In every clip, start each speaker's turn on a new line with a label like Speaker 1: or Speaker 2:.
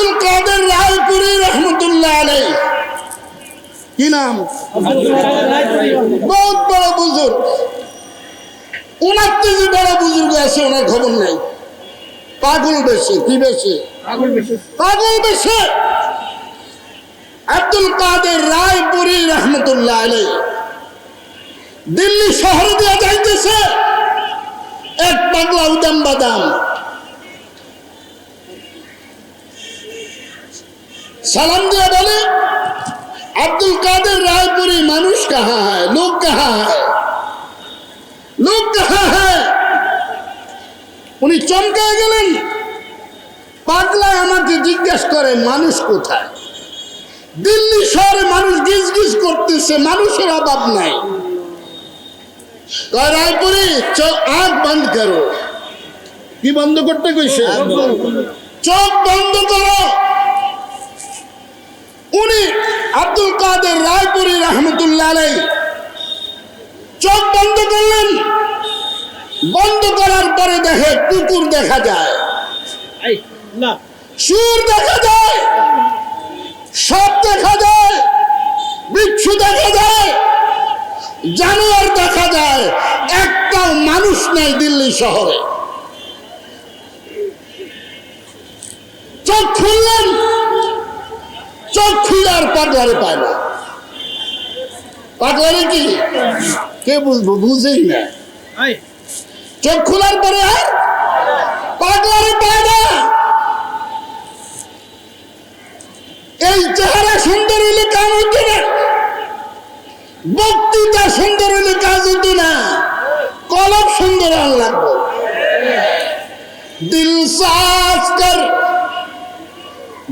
Speaker 1: আব্দুল কাদের রায়পুরি রহমতুল্লাহ আলাই কি নাম? বহুত বড় বুজুর্গ। ওনার বড় বুজুর্গ আছে, ওনার খবর নাই। পাগল বেশি, কি বেশি? পাগল বেশি। আব্দুল কাদের রায়পুরি রহমতুল্লাহ আলাই দিল্লি শহরে দেওয়া যাইতেছে। এক পাগলা উদাম বাদাম। সালাম দিয়ে বলে আব্দুল কাদের রায়পুরি মানুষ কাহা হয় লোক কাহা হ্যাঁ লোক কাহা হয় উনি চমকায় গেলেন। পাগলায় আমাকে জিজ্ঞেস করে মানুষ কোথায়? দিল্লি শহরে মানুষ গিজ গিজ করতেছে মানুষের অভাব নাই। রায়পুরি চোখ আখ বন্ধ করো। কি বন্ধ করতে কইছে? চোখ বন্ধ করো। উনি আব্দুল কাদের রায়পুরি রহমতুল্লাহ আলাই চোখ বন্ধ করলেন। বন্ধ করার পরে দেখে কুকুর দেখা যায়। সুর দেখা যায়। সব দেখা যায়। বিচ্ছু দেখা যায়। জানোয়ার দেখা যায়। একটাও মানুষ নাই দিল্লি শহরে। চোখ খুললেন। চোখ খুলে আর পাটলারে পায় না। পাটলারে কি? কে বুঝব বুঝেই না। চোখ খোলার পরে আর পাগলারে পায় না। এই চেহারা সুন্দর হইলে কাজ হতো না। বক্তৃতা সুন্দর হইলে কাজ হতো না। কলম সুন্দর আর লাগবে। দিল সাজ কর।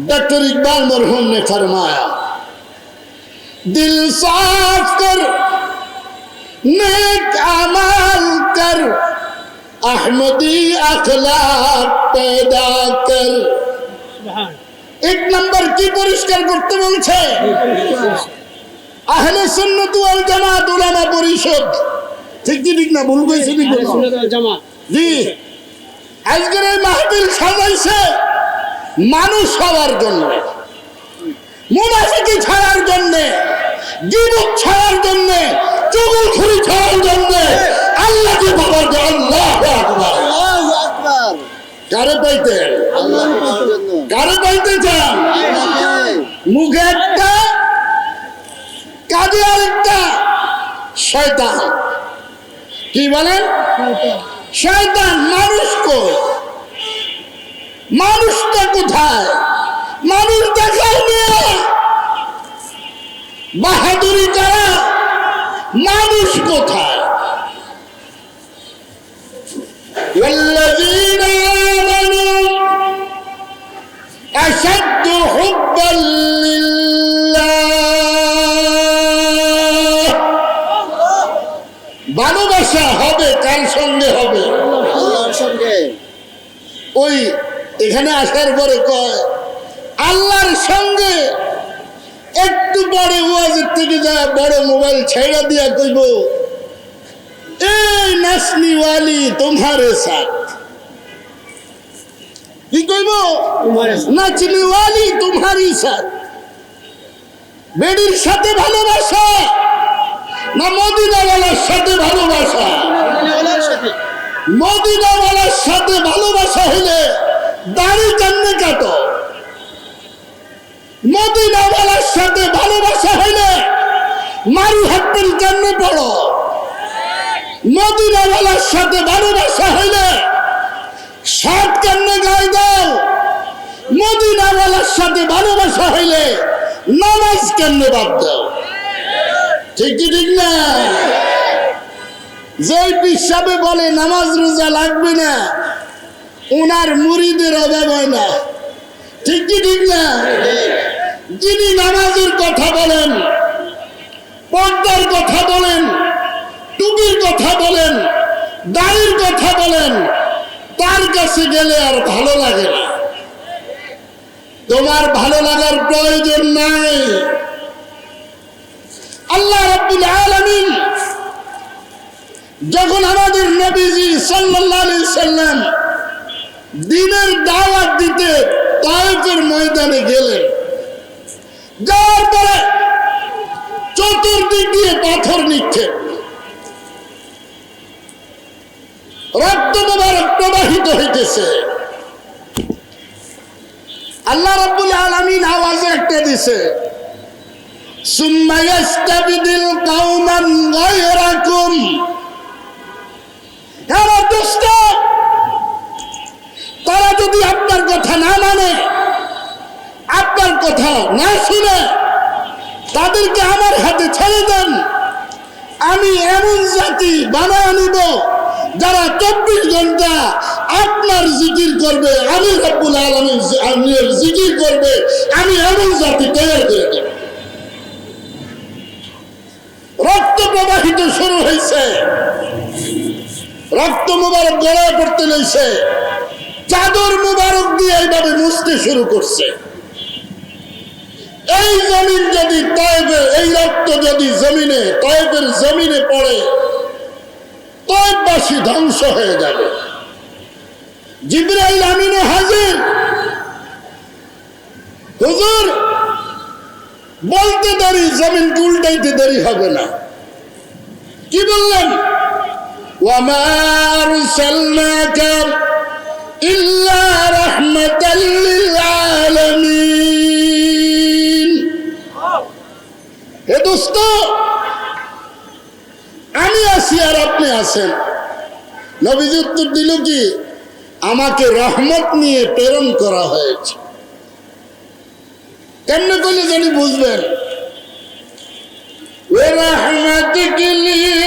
Speaker 1: डॉक्टर इकबाल मरहूम ने फरमाया दिल साफ कर नेक अमाल कर अहमदी अखलाक पैदा कर এক নম্বর কি পরিষ্কার করতে বলছে আহলে সুন্নাত ওয়াল জামাত উলামা পরিষদ ঠিক কি ঠিক না ভুল কইছি নি কোনো? জি আজকের এই মাহফিল সাজাইছে মানুষ হওয়ার জন্য মুনাফিকি ছাড়ার জন্য গিবত ছাড়ার জন্য চুগুলখুরি ছাড়ার জন্য আল্লাহকে আকবার। কারে পাইতে? চান? মুখে একটা কাজে আরেকটা শয়তান। কি বলেন? শয়তান মানুষ কই? মানুষটা কোথায় মানুষ দেখাই নিয়ে বাহাদুরি করা মানুষ কোথায় والذين آمنوا أشد حبا لله ভালোবাসা হবে কার সঙ্গে হবে
Speaker 2: আল্লাহর সঙ্গে
Speaker 1: ওই এখানে আসার পরে কয় আল্লাহর সঙ্গে একটু পরে ওয়াজের থেকে যা বড় মোবাইল ছেড়া দিয়া কইব এই নাচনিওয়ালি তোমারে সাথ। কি কইব? নাচনিওয়ালি তোমারই সাথ। বেডির সাথে ভালোবাসা না মদিনাওয়ালার সাথে ভালোবাসা? মদিনাওয়ালার সাথে। ভালোবাসা হলে দাড়ি কেমনে কাটো? মদিনাওয়ালার সাথে ভালোবাসা হলে মারি হাপ্পেল কেমনে পড়ো? মদিনাওয়ালার সাথে ভালোবাসা হইলে শার্ট কেমনে গায়ে দাও? মদিনাওয়ালার সাথে ভালোবাসা হইলে নামাজ কেমনে বাদ দাও? ঠিক ঠিক না? যে পিসাবে বলে, নামাজ রোজা লাগবে না। ওনার মুড়িদের অভাব হয় না। ঠিক কি ঠিক না? যিনি নামাজের কথা বলেন, পর্দার কথা বলেন, টুপির কথা বলেন, দাড়ির কথা বলেন, তার কাছে গেলে আর ভালো লাগে না। তোমার ভালো লাগার প্রয়োজন নাই। আল্লাহ রাব্বুল আলামিন যখন আমাদের নবীজি সাল্লাল্লাহু আলাইহি সাল্লাম দিনের দাওয়াত দিতে তায়েফের ময়দানে গেলেন যাওয়ার পরে চতুর্দিক দিয়ে পাথর নিক্ষেপ রক্ত প্রবাহিত হইতেছে। আল্লাহ রাব্বুল আলামিন আওয়াজ একটা দিছে, সুম্মা ইয়াস্তাবদিল কওমান গায়রাকুম। কথা না শুনে তাদেরকে আমার হাতে ছেড়ে দেন। আমি এমন জাতি বানায় নিব যারা চব্বিশ ঘণ্টা আপনার জিকির করবে, আমি রব্বুল আলমীর জিকির করবে, আমি এমন জাতি তৈরি করে দেব। রক্ত প্রবাহিত শুরু হয়েছে। রক্ত মুবারক গড়ায় পড়তে লইছে। চাদর মুবারক দিয়ে এইভাবে মুছতে শুরু করছে। এই জমিন যদি তয়েবের এই রক্ত যদি জমিনে তয়েবের জমিনে পড়ে তয়েববাসী ধ্বংস হয়ে যাবে। জিব্রাইল আমিনও হাজির, হুজুর, বলতে দেরি জমিন উল্টাইতে দেরি হবে না। কি বললেন? ওয়ামার সাল্লাকা ইল্লা আছেন। নবীজি উত্তর দিল কি, আমাকে রহমত নিয়ে প্রেরণ করা হয়েছে। কেমনে করলে জানি বুঝবেন? ওরা নিয়ে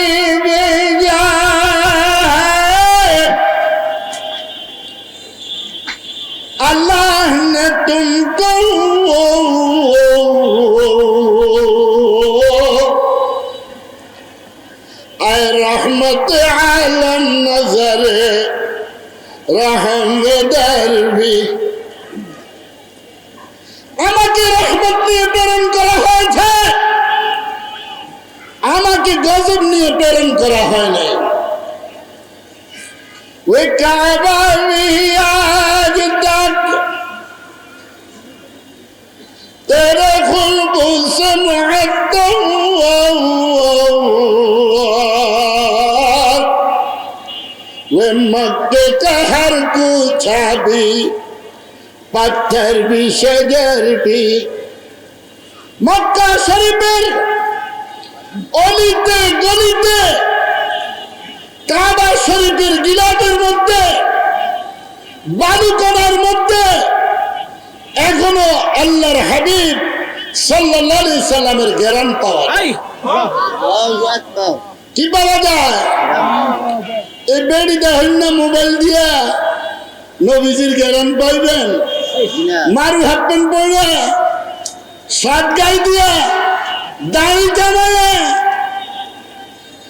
Speaker 1: আমাকে রহমত নিয়ে প্রেরণ করা হয়েছে আমাকে গজব নিয়ে প্রেরণ করা হয় নাই ওই কাবা আজ তক তেরে খুলবু সমত वो मक्के का हर कुछा भी पत्थर भी शजर भी মক্কা শরীফের অলিতে গলিতে কাবা শরীফের গিলাটের মধ্যে বালুকণার মধ্যে এখনও আল্লাহর হাবিব সাল্লাহ সাল্লামের জ্ঞান পাওয়া যায়। কি পাওয়া যায়? এই বেড়িটা হইন মোবাইল দিয়া নবীজির জ্ঞান পাইবেন? মারু হাফ প্যান্ট পরে গাই দিয়া দাড়ি কামায়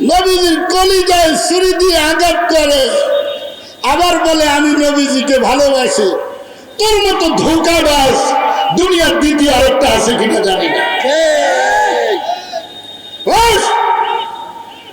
Speaker 1: নবীজির কলিজায় ছুরি দিয়ে আঘাত করে। আবার বলে আমি নবীজিকে ভালোবাসি। তোর মতো ধোকাবাস দুনিয়ার দ্বিতীয় আরেকটা আছে কিনা জানি না!